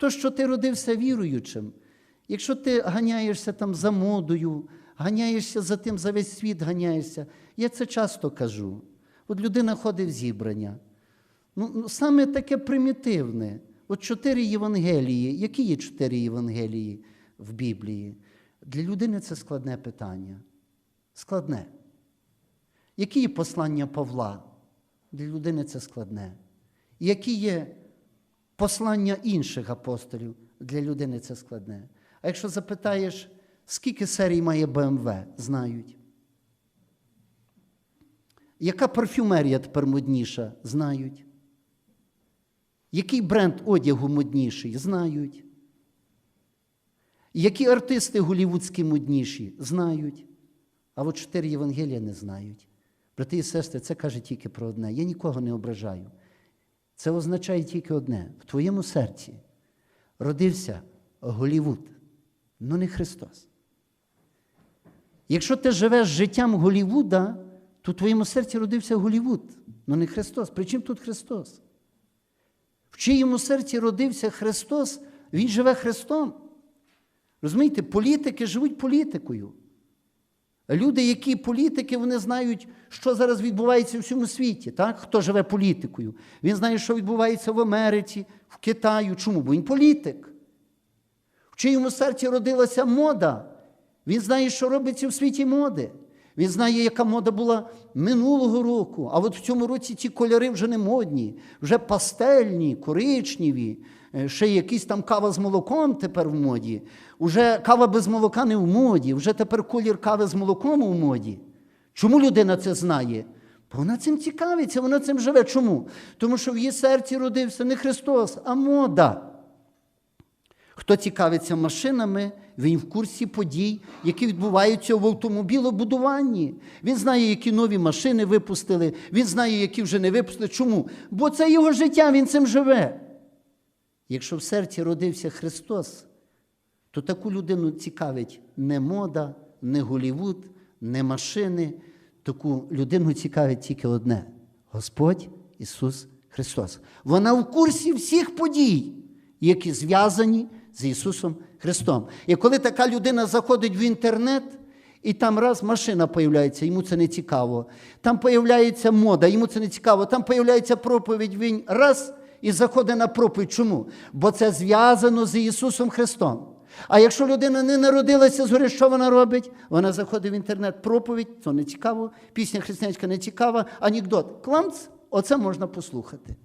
То, що ти родився віруючим, якщо ти ганяєшся там за модою, ганяєшся за тим, за весь світ ганяєшся, я це часто кажу. От людина ходить в зібрання. Ну, ну, саме таке примітивне. От чотири Євангелії. Які є чотири Євангелії в Біблії? Для людини це складне питання. Складне. Які є послання Павла? Для людини це складне. Які є послання інших апостолів? Для людини це складне. А якщо запитаєш, скільки серій має БМВ, знають. Яка парфюмерія тепер модніша? Знають. Який бренд одягу модніший? Знають. Які артисти голівудські модніші? Знають. А от чотири Євангелія не знають. Брати і сестри, це каже тільки про одне. Я нікого не ображаю. Це означає тільки одне: в твоєму серці родився Голівуд, ну не Христос. Якщо ти живеш життям Голівуда, то в твоєму серці родився Голівуд, ну не Христос. При чим тут Христос? В чиєму серці родився Христос, Він живе Христом. Розумієте, політики живуть політикою. Люди, які політики, вони знають, що зараз відбувається в всьому світі. Так? Хто живе політикою? Він знає, що відбувається в Америці, в Китаю. Чому? Бо він політик. В чиєму серці родилася мода. Він знає, що робиться в світі моди. Він знає, яка мода була минулого року. А от в цьому році ті кольори вже не модні, вже пастельні, коричневі, е, ще якісь там кава з молоком тепер в моді. Уже кава без молока не в моді, вже тепер колір кави з молоком у моді. Чому людина це знає? Бо вона цим цікавиться, вона цим живе. Чому? Тому що в її серці родився не Христос, а мода. Хто цікавиться машинами, він в курсі подій, які відбуваються в автомобілобудуванні. Він знає, які нові машини випустили, він знає, які вже не випустили. Чому? Бо це його життя, він цим живе. Якщо в серці родився Христос, то таку людину цікавить не мода, не Голівуд, не машини. Таку людину цікавить тільки одне Господь Ісус Христос. Вона в курсі всіх подій, які зв'язані з Ісусом Христом. І коли така людина заходить в інтернет, і там раз машина появляється, йому це не цікаво. Там появляється мода, йому це не цікаво. Там появляється проповідь, він раз і заходить на проповідь. Чому? Бо це зв'язано з Ісусом Христом. А якщо людина не народилася згори, що вона робить? Вона заходить в інтернет, проповідь, то не цікаво, пісня християнська не цікава, анекдот. Кламц, оце можна послухати.